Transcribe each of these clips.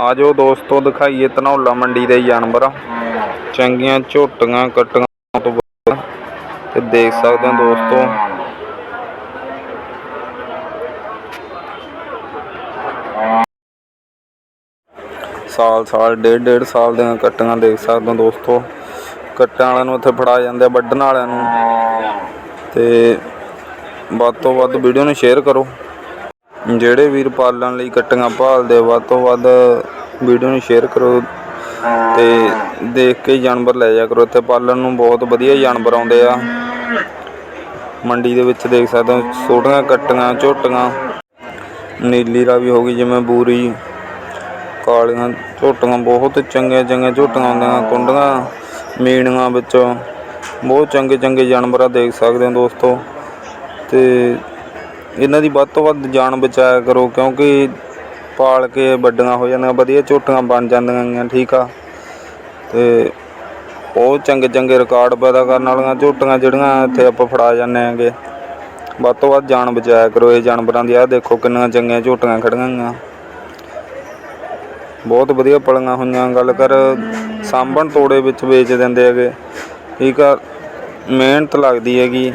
ਆਜੋ ਦੋਸਤੋ, ਦਿਖਾਈਏ ਧਨੌਲਾ ਮੰਡੀ ਦੇ ਜਾਨਵਰ। ਚੰਗੀਆਂ ਝੋਟੀਆਂ ਕੱਟੀਆਂ ਤੋਂ ਬਾਅਦ। ਤੇ ਦੇਖ ਸਕਦੇ ਹੋ ਦੋਸਤੋ। ਸਾਲ ਸਾਲ, ਡੇਢ ਡੇਢ ਸਾਲ ਦੀਆਂ ਕੱਟੀਆਂ ਦੇਖ ਸਕਦੇ ਹੋ ਦੋਸਤੋ। ਕੱਟਾਂ ਵਾਲਿਆਂ ਨੂੰ ਇੱਥੇ ਫੜਾ ਜਾਂਦੇ ਆ, ਵੱਢਣ ਵਾਲਿਆਂ ਨੂੰ। ਤੇ ਵੱਧ ਤੋਂ ਵੱਧ ਵੀਡੀਓ ਨੂੰ ਸ਼ੇਅਰ ਕਰੋ। ਜਿਹੜੇ ਵੀਰ ਪਾਲਣ ਲਈ ਕੱਟੀਆਂ ਭਾਲਦੇ ਵੱਧ ਤੋਂ ਵੱਧ ਵੀਡੀਓ ਨੂੰ ਸ਼ੇਅਰ ਕਰੋ ਤੇ ਦੇਖ ਕੇ ਹੀ ਜਾਨਵਰ ਲੈ ਜਾ ਕਰੋ। ਇੱਥੇ ਪਾਲਣ ਨੂੰ ਬਹੁਤ ਵਧੀਆ ਜਾਨਵਰ ਆਉਂਦੇ ਆ। ਮੰਡੀ ਦੇ ਵਿੱਚ ਦੇਖ ਸਕਦੇ ਹੋ, ਛੋਟੀਆਂ ਕੱਟੀਆਂ, ਝੋਟੀਆਂ। ਨੀਲੀ ਰਾਵੀ ਹੋ ਗਈ, ਜਿਵੇਂ ਬੂਰੀ। ਕਾਲੀਆਂ ਝੋਟੀਆਂ, ਬਹੁਤ ਚੰਗੀਆਂ ਚੰਗੀਆਂ ਝੋਟੀਆਂ ਆਉਂਦੀਆਂ ਕੁੰਡੀਆਂ, ਮੀਣੀਆਂ ਵਿੱਚ। ਬਹੁਤ ਚੰਗੇ ਚੰਗੇ ਜਾਨਵਰਾਂ ਦੇਖ ਸਕਦੇ ਹੋ ਦੋਸਤੋ। ਤੇ ਇਹਨਾਂ ਦੀ ਵੱਧ ਤੋਂ ਵੱਧ ਜਾਨ ਬਚਾਇਆ ਕਰੋ, ਕਿਉਂਕਿ ਪਾਲ ਕੇ ਵੱਡੀਆਂ ਹੋ ਜਾਂਦੀਆਂ, ਵਧੀਆ ਝੋਟੀਆਂ ਬਣ ਜਾਂਦੀਆਂ ਗੀਆਂ, ਠੀਕ ਆ। ਤੇ ਉਹ ਚੰਗੇ ਚੰਗੇ ਰਿਕਾਰਡ ਪੈਦਾ ਕਰਨ ਵਾਲੀਆਂ ਝੋਟੀਆਂ ਜਿਹੜੀਆਂ ਇੱਥੇ ਆਪਾਂ ਫੜਾ ਜਾਂਦੇ ਆਂਗੇ ਵੱਧ ਤੋਂ ਵੱਧ ਜਾਨ ਬਚਾਇਆ ਕਰੋ ਇਹ ਜਾਨਵਰਾਂ ਦੀ। ਆਹ ਦੇਖੋ ਕਿੰਨੀਆਂ ਚੰਗੀਆਂ ਝੋਟੀਆਂ ਖੜੀਆਂ ਗੀਆਂ ਬਹੁਤ ਵਧੀਆ ਪਲੀਆਂ ਹੋਈਆਂ, ਗੱਲ ਕਰ ਸਾਂਭਣ ਤੋੜੇ ਵਿੱਚ ਵੇਚ ਦਿੰਦੇ ਹੈਗੇ। ਠੀਕ ਆ, ਮਿਹਨਤ ਲੱਗਦੀ ਹੈਗੀ।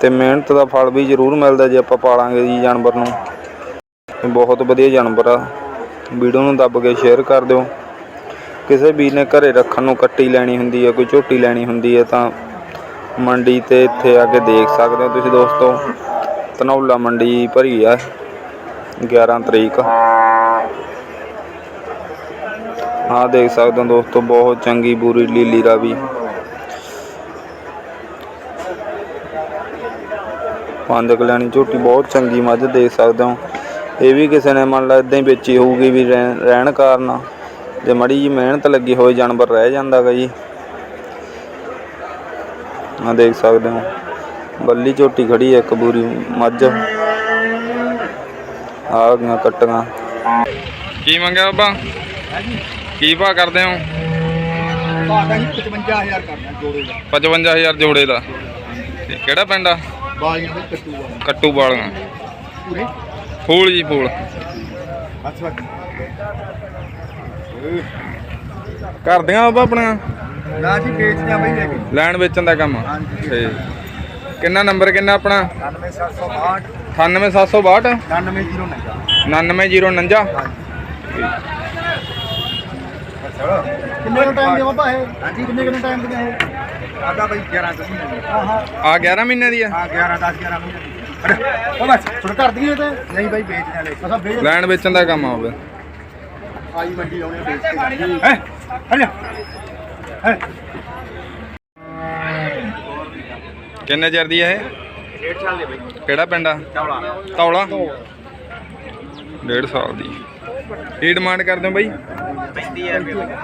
ਤੇ ਮਿਹਨਤ ਦਾ ਫਲ ਵੀ ਜ਼ਰੂਰ ਮਿਲਦਾ ਜੇ ਆਪਾਂ ਪਾਲਾਂਗੇ ਜੀ ਜਾਨਵਰ ਨੂੰ। ਇਹ ਬਹੁਤ ਵਧੀਆ ਜਾਨਵਰ ਆ। ਵੀਡੀਓ ਨੂੰ ਦੱਬ ਕੇ ਸ਼ੇਅਰ ਕਰ ਦਿਓ। ਕਿਸੇ ਵੀਰ ਨੇ ਘਰੇ ਰੱਖਣ ਨੂੰ ਕੱਟੀ ਲੈਣੀ ਹੁੰਦੀ ਹੈ ਕੋਈ ਝੋਟੀ ਲੈਣੀ ਹੁੰਦੀ ਹੈ ਤਾਂ ਮੰਡੀ ਤੇ ਇੱਥੇ ਆ ਕੇ ਦੇਖ ਸਕਦੇ ਹੋ ਤੁਸੀਂ ਦੋਸਤੋ। ਧਨੌਲਾ ਮੰਡੀ ਭਰੀ ਆ 11 ਤਰੀਕ। ਆਹ ਦੇਖ ਸਕਦੇ ਹੋ ਦੋਸਤੋ, ਬਹੁਤ ਚੰਗੀ ਬੂਰੀ ਲੀਲੀ ਰਾਵੀ। ਪੰਜ ਕਲਿਆਣੀ ਝੋਟੀ ਬਹੁਤ ਚੰਗੀ ਮੱਝ ਦੇਖ ਸਕਦੇ ਹੋ। ਇਹ ਵੀ ਕਿਸੇ ਨੇ ਮੰਨ ਲਾ ਇਦਾਂ ਹੀ ਵੇਚੀ ਹੋਊਗੀ ਵੀ ਰਹਿ- ਰਹਿਣ ਕਾਰਨ। ਜੇ ਮੜੀ ਜੀ ਮਿਹਨਤ ਲੱਗੀ ਹੋਏ ਜਾਨਵਰ ਰਹਿ ਜਾਂਦਾਗਾ ਜੀ। ਆ ਦੇਖ ਸਕਦੇ ਹੋ। ਬੱਲੀ ਝੋਟੀ ਖੜੀ ਹੈ ਇੱਕ ਬੂਰੀ ਮੱਝ। ਆ ਗਈਆਂ ਕੱਟੀਆਂ। ਕੀ ਮੰਗਿਆ ਬਾਬਾ? ਕੀ ਭਾਅ ਕਰਦੇ ਹੋ? ਤੁਹਾਡਾ ਹੀ 55000 ਕਰਨਾ ਜੋੜੇ ਦਾ। 55000 ਜੋੜੇ ਦਾ। ਕਿਹੜਾ ਪਿੰਡ ਆ? ਬਾਲੀਆਂ ਦੇ ਕੱਟੂ ਵਾਲਾ ਕੱਟੂ ਵਾਲੀਆਂ। ਪੂਰੇ? ਫੂਲ ਜੀ ਫੂਲ। ਬਸ ਬਸ ਘਰ ਦੀਆਂ ਬਾਬਾ ਆਪਣੀਆਂ? ਨਾ ਜੀ ਵੇਚਦੇ ਆ ਬਈ ਲੈ ਕੇ। ਲੈਣ ਵੇਚਣ ਦਾ ਕੰਮ। ਹਾਂਜੀ। ਠੀਕ। ਕਿੰਨਾ ਨੰਬਰ ਕਿੰਨਾ ਆਪਣਾ? 97762 98762 99099 99049 ਕਿੰਨੇ ਟਾਈਮ ਦੇ ਬਾਬਾ ਇਹ? ਹਾਂਜੀ। ਕਿੰਨੇ ਕਿੰਨੇ ਟਾਈਮ ਦੇ ਇਹ? ਆਦਾ ਬਈ 11 10 ਮਹੀਨੇ ਹਾਂ ਹਾਂ। ਆ 11 ਮਹੀਨੇ ਦੀ ਆ? ਹਾਂ 11 10 11 ਮਹੀਨੇ ਦੀ। ਉਹ ਬਸ ਸੁਣ ਕਰ ਦਈਏ ਤੇ। ਨਹੀਂ ਬਾਈ ਵੇਚਦੇ ਆ ਲੈ ਅਸਾਂ ਵੇਚ। ਲੈਣ ਵੇਚਣ ਦਾ ਕੰਮ ਆ ਬਾਬਾ ਆਈ ਮੰਡੀ ਆਉਣੇ ਵੇਚ ਕੇ ਹੈ ਹਲੇ ਹੈ। ਕਿੰਨੇ ਚਿਰ ਦੀ ਆ ਇਹ? ਡੇਢ ਸਾਲ ਦੇ ਬਈ। ਕਿਹੜਾ ਪਿੰਡ ਆ? ਚੌਲਾ। ਤੌਲਾ ਡੇਢ ਸਾਲ ਦੀ। ਕੀ ਡਿਮਾਂਡ ਕਰਦੇ ਹੋ ਬਾਈ? 35000 ਰੁਪਏ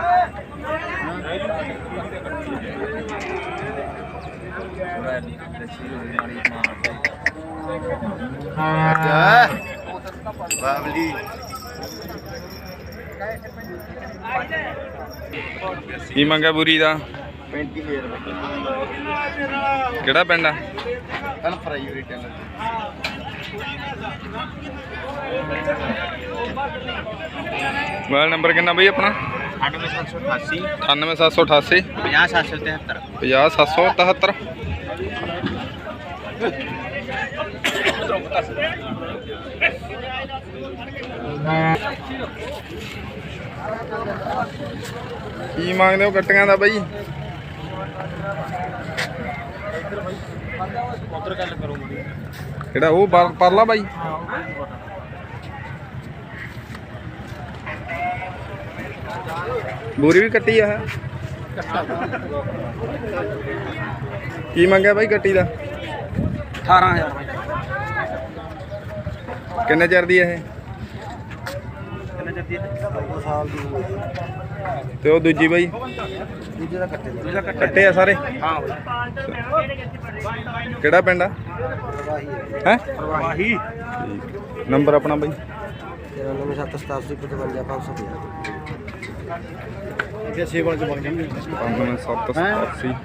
ਬਾਬਲੀ ਕੀ ਮੰਗਾ ਬੁਰੀ ਦਾ? 35000 ਰੁਪਏ ਕਿਹੜਾ ਪਿੰਡ ਆ? ਤਨ ਫਰਾਈ ਰਿਟਰਨ ਮੋਬਾਈਲ ਨੰਬਰ ਕਿੰਨਾ ਬਾਈ ਆਪਣਾ? 9788 98788 50773 50773 ਕੀ ਮੰਗਦੇ ਹੋ ਕੱਟੀਆਂ ਦਾ ਬਾਈ? ਉਧਰ ਗੱਲ ਕਰੋ ਕਿਹੜਾ ਉਹ ਪਰ- ਪਰਲਾ ਬਾਈ? ਬੂਰੀ ਵੀ ਕੱਟੀ ਆ? ਕੀ ਮੰਗਿਆ ਬਾਈ ਕੱਟੀ ਦਾ? 18000 ਕਿੰਨੇ ਚਿਰ ਦੀ ਆ ਇਹ? ਕਿੰਨੇ ਜੱਦੀ 2 ਸਾਲ ਦੀ ਤੇ ਉਹ ਦੂਜੀ ਬਾਈ? ਦੂਜੇ ਦਾ ਕੱਟੇ ਦੂਜੇ ਦਾ ਕੱਟੇ। ਕੱਟੇ ਆ ਸਾਰੇ? ਹਾਂ। ਕਿਹੜਾ ਪਿੰਡ ਆ? ਹੈ? ਨੰਬਰ ਆਪਣਾ ਬਾਈ। 9787 ਇਹ ਸੇਵਲ ਚ ਵਗ ਜਾਂਦੇ 9787